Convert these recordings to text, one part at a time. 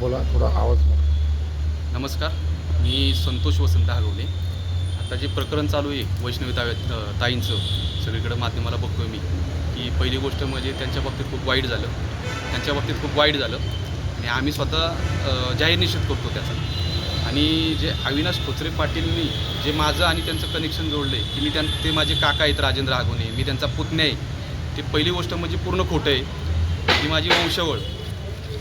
बोला थोडा आवाज नमस्कार मी संतोष वसंत हलवले आता जे प्रकरण चालू आहे वैष्णवी ताव्यात ताईंचं सगळीकडे माध्यमाला बघतोय मी की पहिली गोष्ट म्हणजे त्यांच्या बाबतीत खूप वाईट झालं. त्यांच्या बाबतीत खूप वाईट झालं. आणि आम्ही स्वतः जाहीर निषेध करतो त्याचा. आणि जे अविनाश खोचरे पाटीलनी जे माझं आणि त्यांचं कनेक्शन जोडलं आहे की मी त्यां ते माझे काका आहेत राजेंद्र आगोने मी त्यांचा पुतण्या आहे. ते पहिली गोष्ट म्हणजे पूर्ण खोटं आहे. ती माझी वंशवळ.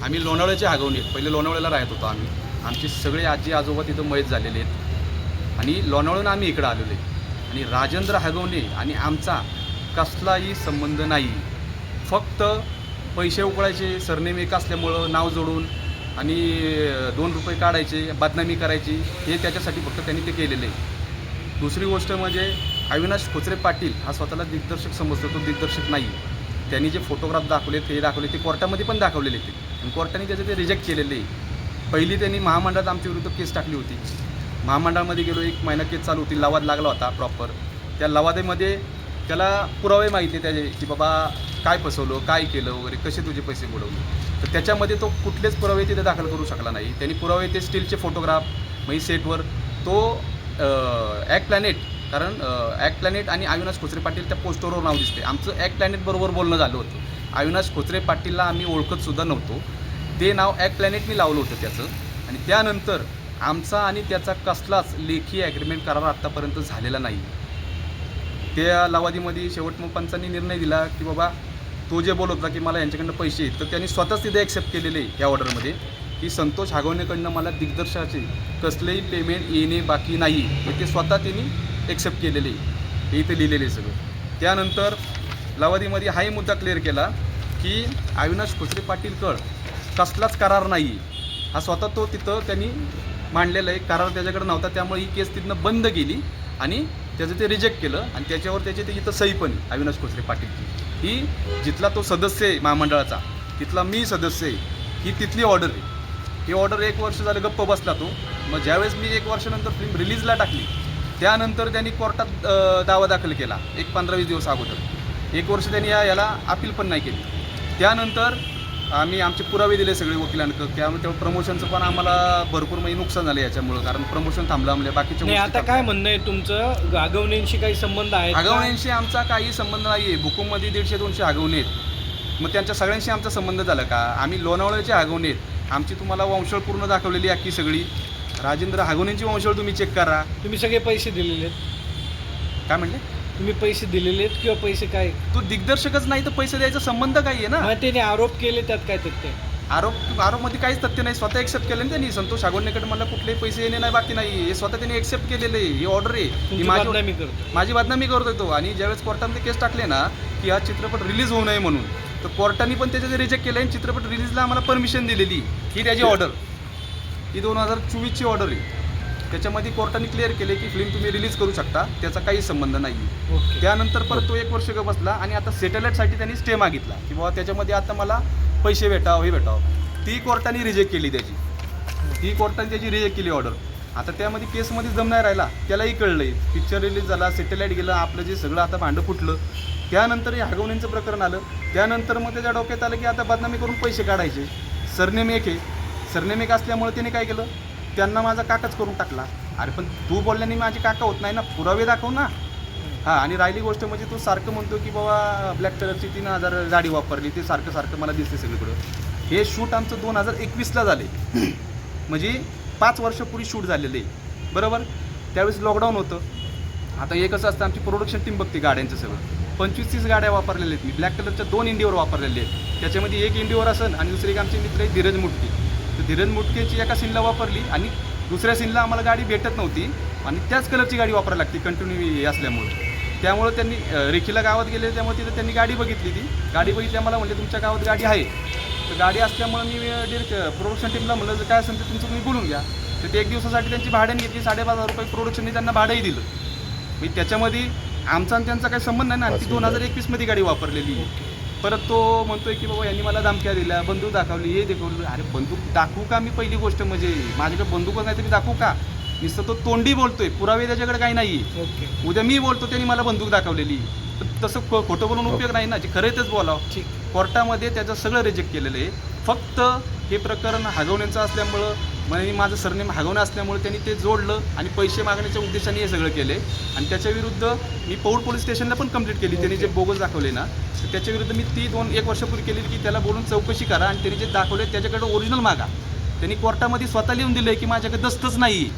आम्ही लोणावळ्याचे हागवणे आहेत. पहिले लोणावळ्याला राहत होतो आम्ही. आमचे सगळे आजी आजोबा तिथं मयत झालेले आहेत. आणि लोणावळून आम्ही इकडं आलेलो आहे. आणि राजेंद्र हागवणे आणि आमचा कसलाही संबंध नाही. फक्त पैसे उकळायचे सरनेम एक असल्यामुळं नाव जोडून आणि दोन रुपये काढायचे बदनामी करायची हे त्याच्यासाठी फक्त त्यांनी ते केलेलं. आहे दुसरी गोष्ट म्हणजे अविनाश खोचरे पाटील हा स्वतःला दिग्दर्शक समजतो तो दिग्दर्शक नाही. त्यांनी जे फोटोग्राफ दाखवले ते दाखवले ते कोर्टामध्ये पण दाखवलेले ते. आणि कोर्टाने त्याचं ते रिजेक्ट केलेले. आहे पहिली त्यांनी महामंडळात आमच्या विरुद्ध केस टाकली होती. महामंडळामध्ये गेलो एक महिना केस चालू होती लवाद लागला होता प्रॉपर त्या लवादेमध्ये त्याला पुरावे माहिती आहे त्याचे की बाबा काय फसवलं काय केलं वगैरे कसे तुझे पैसे बुडवले? तर त्याच्यामध्ये तो कुठलेच पुरावे तिथे दाखल करू शकला नाही. त्यांनी पुरावे ते स्टीलचे फोटोग्राफ म्हणजे सेटवर तो ॲक प्लॅनेट कारण ॲक प्लॅनेट आणि अविनाश खोचरे पाटील त्या पोस्टरवर नाव दिसते आमचं ॲक प्लॅनेट बरोबर बोलणं झालं होतं. अविनाश खोचरे पाटीलला आम्ही ओळखत सुद्धा नव्हतो. ते नाव ॲक प्लॅनेटनी लावलं होतं त्याचं. आणि त्यानंतर आमचा आणि त्याचा कसलाच लेखी ॲग्रीमेंट करार आत्तापर्यंत झालेला नाही. त्या लवादीमध्ये शेवट मग पंचांनी निर्णय दिला की बाबा तो जे बोलत होता की मला यांच्याकडनं पैसे आहेत तर त्यांनी स्वतःच तिथे ॲक्सेप्ट केलेले आहे या ऑर्डरमध्ये की संतोष हागवणेकडनं मला दिग्दर्शाचे कसलेही पेमेंट येणे बाकी नाही. हे ते स्वतः त्यांनी एक्सेप्ट केलेली आहे. हे इथे लिहिलेले आहे सगळं. त्यानंतर लवादीमध्ये हाही मुद्दा क्लिअर केला की अविनाश खोचरे पाटीलकड कसलाच करार नाही. आहे हा स्वतः तो तिथं त्यांनी मांडलेला आहे. करार त्याच्याकडे नव्हता. त्यामुळे ही केस तिथनं बंद केली आणि त्याचं ते रिजेक्ट केलं आणि त्याच्यावर त्याची ते इथं सही पण आहे, अविनाश खोचरे पाटीलची. ही जिथला तो सदस्य आहे महामंडळाचा तिथला मी सदस्य आहे. ही तिथली ऑर्डर आहे. ही ऑर्डर एक वर्ष झालं गप्प बसला तो. मग ज्यावेळेस मी एक वर्षानंतर फिल्म रिलीजला टाकली त्यानंतर त्यांनी कोर्टात दावा दाखल केला एक पंधरा वीस दिवस अगोदर. एक वर्ष त्यांनी या याला अपील पण नाही केली. त्यानंतर आम्ही आमचे पुरावे दिले सगळे वकिलांकडे त्यामुळे तेव्हा प्रमोशनचं पण आम्हाला भरपूर म्हणजे नुकसान झालं याच्यामुळं कारण प्रमोशन थांबलं आमल्या बाकीच्या आता काय म्हणणं आहे तुमचं? आगवणींशी काही संबंध आहे आगवण्यांशी आमचा काही संबंध नाही आहे भूकंपमध्ये दीडशे दोनशे आगवणे आहेत. मग त्यांच्या सगळ्यांशी आमचा संबंध झाला का? आम्ही लोणावळ्याचे आगवणे आहेत. आमची तुम्हाला वंशळ पूर्ण दाखवलेली आहे अख्खी सगळी. राजेंद्र हागवणेंची वंशळ तुम्ही चेक करा. तुम्ही सगळे पैसे दिलेले आहेत. काय म्हणले? तुम्ही पैसे दिलेले आहेत किंवा पैसे काय? तो दिग्दर्शकच नाही तर पैसे द्यायचा संबंध काही आहे ना? मग त्याने आरोप केले त्यात काय तथ्य आरोप आरोपमध्ये काहीच तथ्य नाही. स्वतः एक्सेप्ट केलं ना त्यांनी. संतोष हागवणेकडे मला कुठलेही पैसे येणे नाही बाकी नाही. हे स्वतः त्यांनी एक्सेप्ट केलेले आहे. ही ऑर्डर आहे. ही तुमची माझी बदनामी करतो माझी बदनामी करतोय तो. आणि ज्यावेळेस कोर्टाने केस टाकले ना की हा चित्रपट रिलीज होऊ नये म्हणून. तर कोर्टाने पण त्याच्यात रिजेक्ट केलं आणि चित्रपट रिलीजला आम्हाला परमिशन दिलेली. ही त्याची ऑर्डर ही दोन हजार चोवीसची ऑर्डर आहे. त्याच्यामध्ये कोर्टाने क्लिअर केले की फिल्म तुम्ही रिलीज करू शकता. त्याचा काही संबंध नाही त्यानंतर परत तो एक वर्ष ग बसला आणि आता सेटेलाईटसाठी त्यांनी स्टे मागितला. की बाबा त्याच्यामध्ये आता मला पैसे भेटावं हे भेटावं. ती कोर्टाने रिजेक्ट केली त्याची. ती कोर्टाने त्याची रिजेक्ट केली ऑर्डर आता त्यामध्ये केसमध्ये जम नाही राहिला. त्यालाही कळलंय. पिक्चर रिलीज झाला सेटेलाईट गेलं आपलं जे सगळं आता भांडं फुटलं. त्यानंतर हे हगवणींचं प्रकरण आलं. त्यानंतर मग त्याच्या डोक्यात आलं की आता बदनामी करून पैसे काढायचे. सरनेम एक आहे. सरनेम एक असल्यामुळे त्याने काय केलं? त्यांना माझा काकाच करून टाकला. अरे पण तू बोलल्याने माझे काका होत नाही ना? पुरावे दाखव ना. हां आणि राहिली गोष्ट म्हणजे तो सारखं म्हणतो की बाबा ब्लॅक कलरची तीन हजार गाडी वापरली ते सारखं सारखं मला दिसते सगळीकडं. हे शूट आमचं दोन हजार एकवीसला झाले. म्हणजे पाच वर्षापूर्वी शूट झालेलं. आहे बरोबर? त्यावेळेस लॉकडाऊन होतं. आता हे कसं असतं आमची प्रोडक्शन टीम बघते गाड्यांचं सगळं. पंचवीस तीस गाड्या वापरलेल्या आहेत. मी ब्लॅक कलरच्या दोन इंडिओवर वापरलेले आहेत. त्याच्यामध्ये एक इंडिओवर असेल आणि दुसरी एक आमचे मित्र आहे धीरज मुटके. तर धीरज मुटकेची एका सीनला वापरली आणि दुसऱ्या सीनला आम्हाला गाडी भेटत नव्हती आणि त्याच कलरची गाडी वापरायला लागते कंटिन्यू असल्यामुळे. त्यामुळे त्यांनी रेखीला गावात गेले त्यामुळे तिथं त्यांनी गाडी बघितली ती. गाडी बघितली आम्हाला म्हणले तुमच्या गावात गाडी आहे. तर गाडी असल्यामुळे मी डिरेक्ट प्रोडक्शन टीमला म्हणलं जर काय असेल तर तुमचं तुम्ही बोलून घ्या. तर ते एक दिवसासाठी त्यांची भाड्याने घेतली साडेपाच हजार रुपये प्रोडक्शनने त्यांना भाडंही दिलं. म्हणजे त्याच्यामध्ये आमचा आणि त्यांचा काही संबंध नाही ना आणि ती दोन हजार एकवीसमध्ये गाडी वापरलेली. आहे. परत तो म्हणतोय की बाबा यांनी मला धमक्या दिल्या बंदूक दाखवली हे दाखवली अरे बंदूक दाखवू का मी पहिली गोष्ट म्हणजे? माझ्याकडे बंदूकच नाही तर मी दाखवू का? नुसतं तो तोंडी बोलतोय पुरावे त्याच्याकडे काही नाही ओके. उद्या मी बोलतो त्यांनी मला बंदूक दाखवलेली. तसं खोटं बोलून उपयोग नाही ना जे खरं तेच बोलावं. ठीक. कोर्टामध्ये त्याचं सगळं रिजेक्ट केलेलं आहे. फक्त हे प्रकरण हागवण्याचं असल्यामुळं म्हणजे माझं सरनेम हागवणं असल्यामुळे त्यांनी ते जोडलं आणि पैसे मागण्याच्या उद्देशाने हे सगळं केले आणि त्याच्या विरुद्ध मी पौड पोलीस स्टेशनला पण कंप्लीट केली. त्यांनी जे बोगस दाखवले ना त्याच्याविरुद्ध त्याच्या विरुद्ध मी ती दोन एक वर्षापूर्वी केली की त्याला बोलून चौकशी करा आणि त्यांनी जे दाखवले त्याच्याकडे ओरिजिनल मागा. त्यांनी कोर्टामध्ये स्वतः लिहून दिलं की माझ्याकडे दस्तच नाही